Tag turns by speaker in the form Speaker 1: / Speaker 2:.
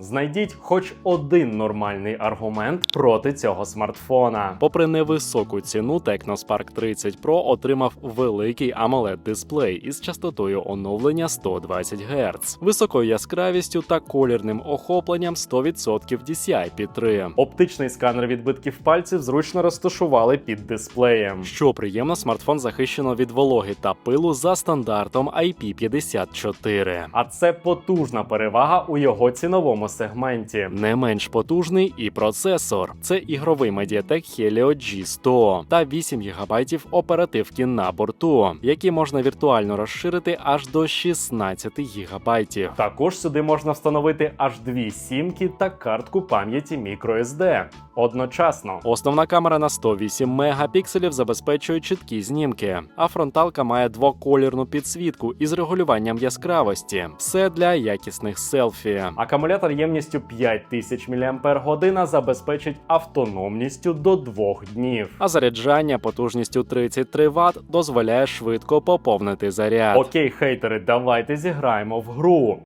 Speaker 1: Знайдіть хоч один нормальний аргумент проти цього смартфона.
Speaker 2: Попри невисоку ціну, Technospark 30 Pro отримав великий amoled дисплей із частотою оновлення 120 Гц, високою яскравістю та колірним охопленням 100% DCI підтримки.
Speaker 1: Оптичний сканер відбитків пальців зручно розташували під дисплеєм.
Speaker 2: Що приємно, смартфон захищено від вологи та пилу за стандартом IP54.
Speaker 1: А це потужна перевага у його ціновому сегменті.
Speaker 2: Не менш потужний і процесор. Це ігровий Mediatek Helio G100 та 8 ГБ оперативки на борту, які можна віртуально розширити аж до 16 ГБ.
Speaker 1: Також сюди можна встановити аж дві сімки та картку пам'яті microSD одночасно.
Speaker 2: Основна камера на 108 мегапікселів забезпечує чіткі знімки, а фронталка має двоколірну підсвітку із регулюванням яскравості. Все для якісних селфі.
Speaker 1: Акумулятор ємністю 5000 мАч забезпечить автономністю до 2 днів.
Speaker 2: А заряджання потужністю 33 Вт дозволяє швидко поповнити заряд.
Speaker 1: Окей, хейтери, давайте зіграємо в гру.